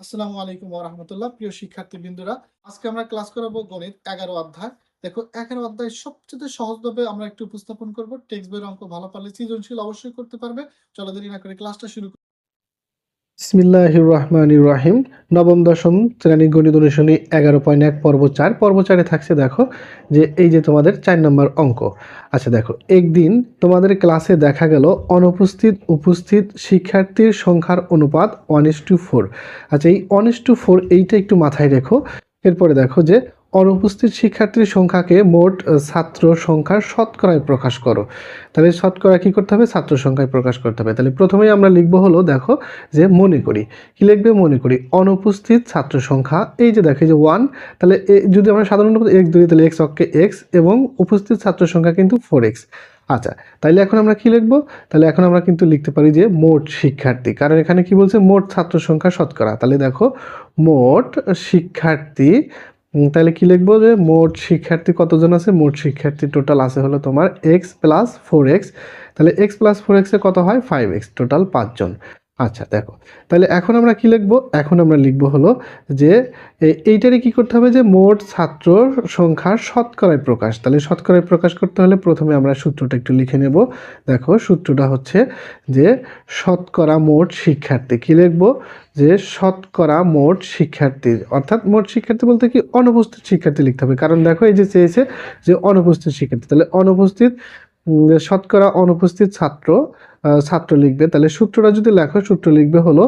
আসসালামু আলাইকুম রহমতুল্লাহ। প্রিয় শিক্ষার্থী বিন্দুরা আজকে আমরা ক্লাস করাবো গণিত এগারো অধ্যায়। দেখো, এগারো অধ্যায় সবচেয়ে সহজভাবে আমরা একটু উপস্থাপন করব। টেক্সট বইয়ের অঙ্ক ভালো পারলে সৃজনশীল অবশ্যই করতে পারবে। চলো দেরি না করে ক্লাসটা শুরু করি। রহমান রহিম নবম, দশম শ্রেণি গণিত অনুশীলনী এগারো পয়েন্ট এক, পর্ব চার। পর্ব চারে থাকছে দেখো যে এই যে তোমাদের চার নম্বর অঙ্ক। আচ্ছা দেখো, একদিন তোমাদের ক্লাসে দেখা গেল অনুপস্থিত উপস্থিত শিক্ষার্থীর সংখ্যার অনুপাত ওয়ান ইস টু ফোর আচ্ছা এই ওয়ান ইস টু ফোর এইটা একটু মাথায় রেখো। এরপরে দেখো যে অনুপস্থিত শিক্ষার্থীর সংখ্যাকে মোট ছাত্র সংখ্যার শতকরায় প্রকাশ করো। তাহলে শতকরা কি করতে হবে? ছাত্র সংখ্যায় প্রকাশ করতে হবে। তাহলে প্রথমেই আমরা লিখব হলো, দেখো, যে মনে করি। কি লিখবে? মনে করি। অনুপস্থিত ছাত্র সংখ্যা, এই যে দেখো যে ওয়ান তাহলে যদি আমরা সাধারণত এক্স ধরি, তাহলে এক্স অক্ষে এক্স এবং উপস্থিত ছাত্র সংখ্যা কিন্তু ফোর এক্স আচ্ছা তাহলে এখন আমরা কি লিখব? তাহলে এখন আমরা কিন্তু লিখতে পারি যে মোট শিক্ষার্থী। কারণ এখানে কি বলছে? মোট ছাত্র সংখ্যা শতকরা। তাহলে দেখো, মোট শিক্ষার্থী তাহলে কি লিখব যে মোট শিক্ষার্থী কতজন আছে? মোট শিক্ষার্থী টোটাল আছে হলো তোমার এক্স প্লাস ফোর এক্স তাহলে এক্স প্লাস ফোর এক্সে কত হয়? ফাইভ এক্স টোটাল পাঁচজন। আচ্ছা দেখো। তাহলে এখন আমরা কি লিখব? এখন আমরা লিখব হলো যে, এ- এইটারই কি করতে হবে যে, মোট ছাত্র সংখ্যার শতকরায় প্রকাশ। তাহলে শতকরায় প্রকাশ করতে হলে প্রথমে আমরা সূত্রটা একটু লিখে নেব। দেখো, সূত্রটা হচ্ছে যে, শতকরা মোট শিক্ষার্থী। কি লিখব? যে, শতকরা মোট শিক্ষার্থী। অর্থাৎ মোট শিক্ষার্থী বলতে কি, অনুপস্থিত শিক্ষার্থী লিখতে হবে। কারণ দেখো, এই যে চেয়েছে যে, অনুপস্থিত শিক্ষার্থী। তাহলে অনুপস্থিত শতকরা অনুপস্থিত ছাত্র ছাত্র লিখবে। তাহলে সূত্রটা যদি লেখো সূত্র লিখবে হলো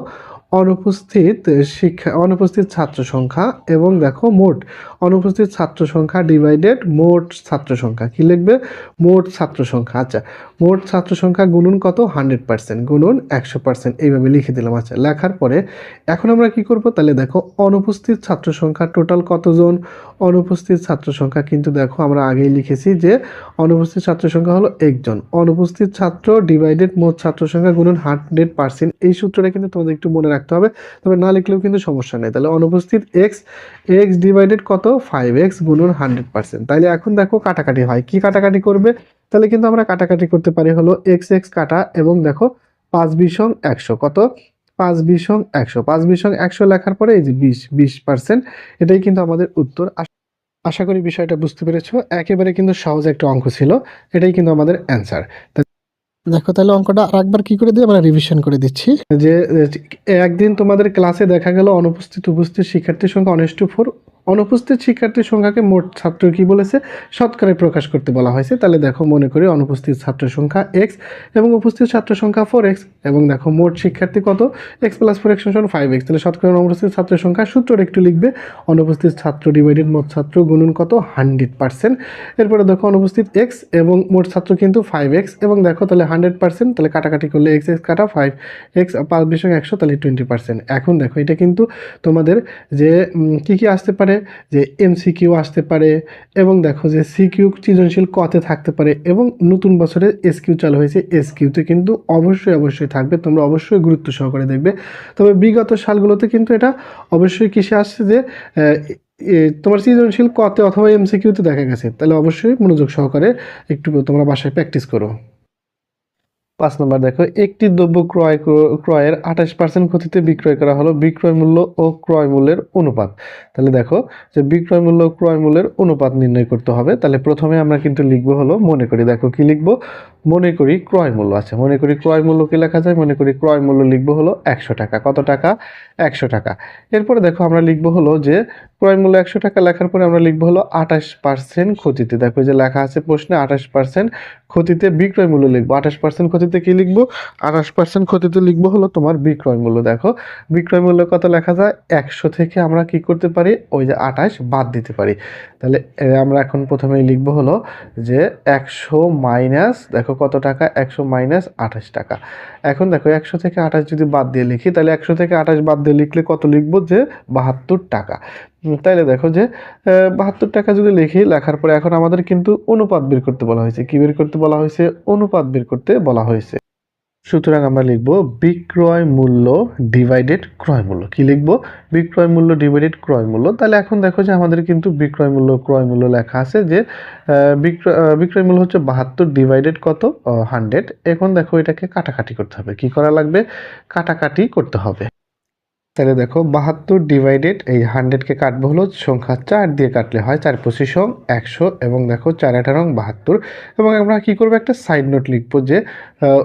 অনুপস্থিত শিক্ষা অনুপস্থিত ছাত্র সংখ্যা এবং দেখো মোট অনুপস্থিত ছাত্র সংখ্যা ডিভাইডেড মোট ছাত্র সংখ্যা। কি লিখবে? মোট ছাত্র সংখ্যা। আচ্ছা মোট ছাত্র সংখ্যা গুণন কত? হান্ড্রেড পার্সেন্ট গুণন একশো পার্সেন্ট এইভাবে লিখে দিলাম। আচ্ছা লেখার পরে এখন আমরা কি করব? তাহলে দেখো অনুপস্থিত ছাত্র সংখ্যা টোটাল কতজন? অনুপস্থিত ছাত্র সংখ্যা কিন্তু দেখো আমরা আগেই লিখেছি যে অনুপস্থিত ছাত্র সংখ্যা হলো একজন। অনুপস্থিত ছাত্র ডিভাইডেড মোট ছাত্র সংখ্যা গুণন হান্ড্রেড পার্সেন্ট এই সূত্রটা কিন্তু তোমাদের একটু মনে রাখতে হবে। তবে না লিখলেও কিন্তু সমস্যা নেই। তাহলে অনুপস্থিত এক্স এক্স ডিভাইডেড কত? ফাইভ এক্স গুণন হান্ড্রেড পার্সেন্ট তাহলে এখন দেখো কাটাকাটি হয়। কি কাটাকাটি করবে? তাহলে কিন্তু আমরা কাটাকাটি করতে পারি হলো এক্স এক্স কাটা এবং দেখো পাঁচ বিশং একশো। কত? পাঁচ বিশং একশো। পাঁচ বিশং একশো লেখার পরে এই যে বিশ বিশ পার্সেন্ট এটাই কিন্তু আমাদের উত্তর। আশ- আশা করি বিষয়টা বুঝতে পেরেছ। একেবারে কিন্তু সহজ একটা অঙ্ক ছিল। এটাই কিন্তু আমাদের অ্যান্সার দেখো, তাহলে অঙ্কটা আরেকবার কি করে দিই? আমরা রিভিশন করে দিচ্ছি। যে একদিন তোমাদের ক্লাসে দেখা গেল অনুপস্থিত উপস্থিত শিক্ষার্থীর সংখ্যা অনেস্টু ফোর অনুপস্থিত শিক্ষার্থীর সংখ্যাকে মোট ছাত্র কি বলেছে? শতকরায় প্রকাশ করতে বলা হয়েছে। তাহলে দেখো, মনে করি অনুপস্থিত ছাত্র সংখ্যা এক্স এবং উপস্থিত ছাত্র সংখ্যা ফোর এক্স এবং দেখো মোট শিক্ষার্থী কত? X plus four x five x তাহলে শতকরা অনুপস্থিত ছাত্র সংখ্যা সূত্রটা একটু লিখবে। অনুপস্থিত ছাত্র ডিভাইডেড মোট ছাত্র গুণন কত? হান্ড্রেড পার্সেন্ট এরপরে দেখো অনুপস্থিত এক্স এবং মোট ছাত্র কিন্তু ফাইভ এক্স এবং দেখো তাহলে হান্ড্রেড পার্সেন্ট তাহলে কাটাকাটি করলে এক্স এক্স কাটা ফাইভ এক্স পাঁচ বিশং একশো, তাহলে টোয়েন্টি পার্সেন্ট এখন দেখো, এটা কিন্তু তোমাদের যে কি কি আসতে পারে? যে এমসিকিউ আসতে পারে এবং দেখো যে সিকিউ সৃজনশীল কতে থাকতে পারে এবং নতুন বছরে এসকিউ চালু হয়েছে। এসকিউতে কিন্তু অবশ্যই অবশ্যই থাকবে। তোমরা অবশ্যই গুরুত্ব সহকারে দেখবে। তবে বিগত সালগুলোতে কিন্তু এটা অবশ্যই কিসে আসছে যে তোমার সৃজনশীল কতে অথবা এমসিকিউতে দেখা গেছে। তাহলে অবশ্যই মনোযোগ সহকারে একটু তোমরা বাসায় প্র্যাকটিস করো। পাঁচ নম্বর দেখো, একটি দ্রব্য ক্রয় ক্রয়ের আঠাশ পার্সেন্ট ক্ষতিতে বিক্রয় করা হলো বিক্রয় মূল্য ও ক্রয় মূল্যের অনুপাত। তাহলে দেখো যে বিক্রয় মূল্য ক্রয় মূল্যের অনুপাত নির্ণয় করতে হবে। তাহলে প্রথমে আমরা কিন্তু লিখব হলো মনে করি। দেখো কি লিখব? মনে করি ক্রয় মূল্য। আছে মনে করি ক্রয় মূল্য কি লেখা যায়? মনে করি ক্রয় মূল্য লিখব হলো একশো টাকা। কত টাকা? একশো টাকা। এরপরে দেখো আমরা লিখব হলো যে ক্রয় মূল্য একশো টাকা লেখার পরে আমরা লিখব হলো আঠাশ পার্সেন্ট ক্ষতিতে। দেখো যে লেখা আছে প্রশ্নে আঠাশ পার্সেন্ট ক্ষতিতে বিক্রয় মূল্য লিখব। আঠাশ পার্সেন্ট ক্ষতিতে কি লিখব? আঠাশ পার্সেন্ট ক্ষতিতে লিখব হলো তোমার বিক্রয় মূল্য। দেখো, বিক্রয় মূল্য কত লেখা যায়, একশো থেকে আমরা কি করতে পারি? ওই যে আঠাশ বাদ দিতে পারি। তাহলে আমরা এখন প্রথমেই লিখব হলো যে একশো মাইনাস, দেখো কত টাকা? একশো মাইনাস আঠাশ টাকা। এখন দেখো, একশো থেকে আঠাশ যদি বাদ দিয়ে লিখি, তাহলে একশো থেকে আঠাশ বাদ দিয়ে লিখলে কত লিখব? যে বাহাত্তর টাকা। তাইলে দেখো যে বাহাত্তর টাকা যদি লিখি, লেখার পরে এখন আমাদের কিন্তু অনুপাত বের করতে বলা হয়েছে। কি বের করতে বলা হয়েছে? অনুপাত বের করতে বলা হয়েছে। সুতরাং আমরা লিখব বিক্রয় মূল্য ডিভাইডেড ক্রয় মূল্য। কি লিখব? বিক্রয় মূল্য ডিভাইডেড ক্রয় মূল্য। তাহলে এখন দেখো যে আমাদের কিন্তু বিক্রয় মূল্য, ক্রয় মূল্য লেখা আছে যে বিক্রয় বিক্রয় মূল্য হচ্ছে বাহাত্তর ডিভাইডেড কত? হান্ড্রেড এখন দেখো এটাকে কাটাকাটি করতে হবে। কি করা লাগবে? কাটাকাটি করতে হবে। তাহলে দেখো, বাহাত্তর ডিভাইডেড এই হান্ড্রেডকে কাটবো হলো, সংখ্যা চার দিয়ে কাটলে হয় চার পঁচিশ অং একশো এবং দেখো চার আঠারো বাহাত্তর। এবং আমরা কি করব, একটা সাইড নোট লিখব যে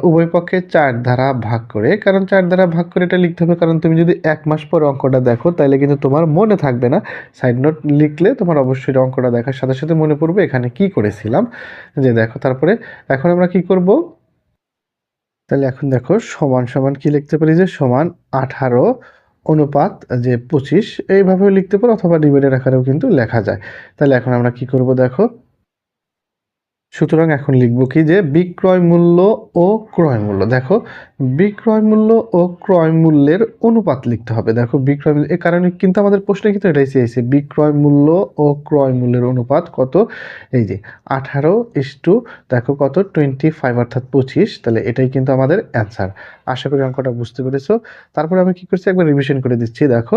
উভয় পক্ষে চার দ্বারা ভাগ করে, কারণ চার দ্বারা ভাগ করে এটা লিখতে হবে, কারণ তুমি যদি এক মাস পর অঙ্কটা দেখো, তাহলে কিন্তু তোমার মনে থাকবে না। সাইড নোট লিখলে তোমার অবশ্যই অঙ্কটা দেখার সাথে সাথে মনে পড়বে এখানে কি করেছিলাম। যে দেখো, তারপরে এখন আমরা কি করব? তাহলে এখন দেখো, সমান সমান কি লিখতে পারি যে, সমান আঠারো অনুপাত যে পঁচিশ, এইভাবেও লিখতে পারো অথবা ডিভাইডের আকারেও কিন্তু লেখা যায়। তাহলে এখন আমরা কি করব দেখো? সুতরাং এখন লিখব কি যে বিক্রয় মূল্য ও ক্রয় মূল্য। দেখো, বিক্রয় মূল্য ও ক্রয় মূল্যের অনুপাত লিখতে হবে। দেখো, বিক্রয় মূল্য, এ কারণে কিন্তু আমাদের প্রশ্নে কিন্তু এটাই চেয়েছে বিক্রয় মূল্য ও ক্রয় মূল্যের অনুপাত কত? এই যে, আঠারো ইস টু দেখো কত? টোয়েন্টি ফাইভ অর্থাৎ পঁচিশ। তাহলে এটাই কিন্তু আমাদের অ্যান্সার আশা করি অঙ্কটা বুঝতে পেরেছ। তারপরে আমি কি করছি? একবার রিভিশন করে দিচ্ছি। দেখো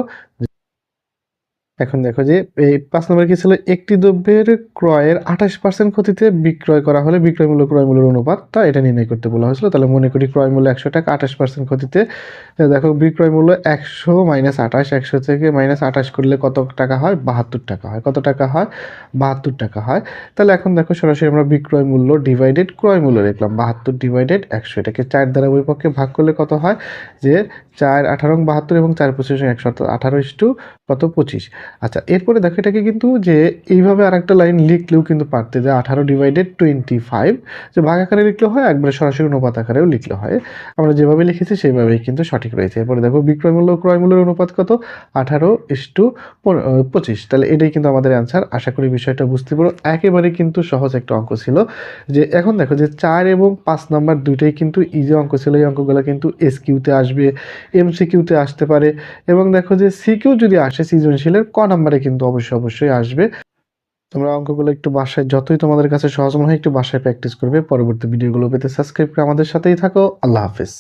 এখন দেখো যে এই পাঁচ নম্বর কি ছিল? একটি দ্রব্যের ক্রয়ের আঠাশ পার্সেন্ট ক্ষতিতে বিক্রয় করা হলে বিক্রয় মূল্য, ক্রয় মূল্যের অনুপাতটা এটা নির্ণয় করতে বলা হয়েছিল। তাহলে মনে করি ক্রয় মূল্য একশো টাকা, আঠাশ পার্সেন্ট ক্ষতিতে। দেখো, বিক্রয় মূল্য একশো মাইনাস আঠাশ, একশো থেকে মাইনাস আঠাশ করলে কত টাকা হয়? বাহাত্তর টাকা হয়। কত টাকা হয়? বাহাত্তর টাকা হয়। তাহলে এখন দেখো সরাসরি আমরা বিক্রয় মূল্য ডিভাইডেড ক্রয় মূল্য লিখলাম। বাহাত্তর ডিভাইডেড একশো। এটাকে চার দ্বারা পক্ষে ভাগ করলে কত হয়? যে চার আঠারো বাহাত্তর এবং চার পঁচিশ, একশো আঠারো ইস্টু কত? পঁচিশ। আচ্ছা এরপরে দেখো এটাকে কিন্তু যে এইভাবে আর একটা লাইন লিখলেও কিন্তু পারতে যে আঠারো ডিভাইডেড টোয়েন্টি ফাইভ যে ভাগ আকারে লিখলে হয়, একবারে সরাসরি অনুপাত আকারেও লিখলে হয়। আমরা যেভাবে লিখেছি সেইভাবেই কিন্তু সঠিক রয়েছে। এরপরে দেখো বিক্রয় মূল্য, ক্রয় মূল্যের অনুপাত কত? আঠারো ইস টু পঁচিশ। তাহলে এটাই কিন্তু আমাদের অ্যান্সার আশা করি বিষয়টা বুঝতে পারো একেবারে কিন্তু সহজ একটা অঙ্ক ছিল যে এখন দেখো যে চার এবং পাঁচ নাম্বার দুইটাই কিন্তু ইজি অঙ্ক ছিল। এই অঙ্কগুলো কিন্তু এস কিউতে আসবে এমসিকিউতে আসতে পারে। এবং দেখো যে সিকিউ যদি আসে সৃজনশীলের ক নাম্বারে কিন্তু অবশ্যই অবশ্যই আসবে। তোমরা অঙ্কগুলো একটু বাসায়, যতই তোমাদের কাছে সহজ মনে হয়, একটু বাসায় প্র্যাকটিস করবে। পরবর্তী ভিডিওগুলো পেতে সাবস্ক্রাইব করে আমাদের সাথেই থাকো। আল্লাহ হাফেজ।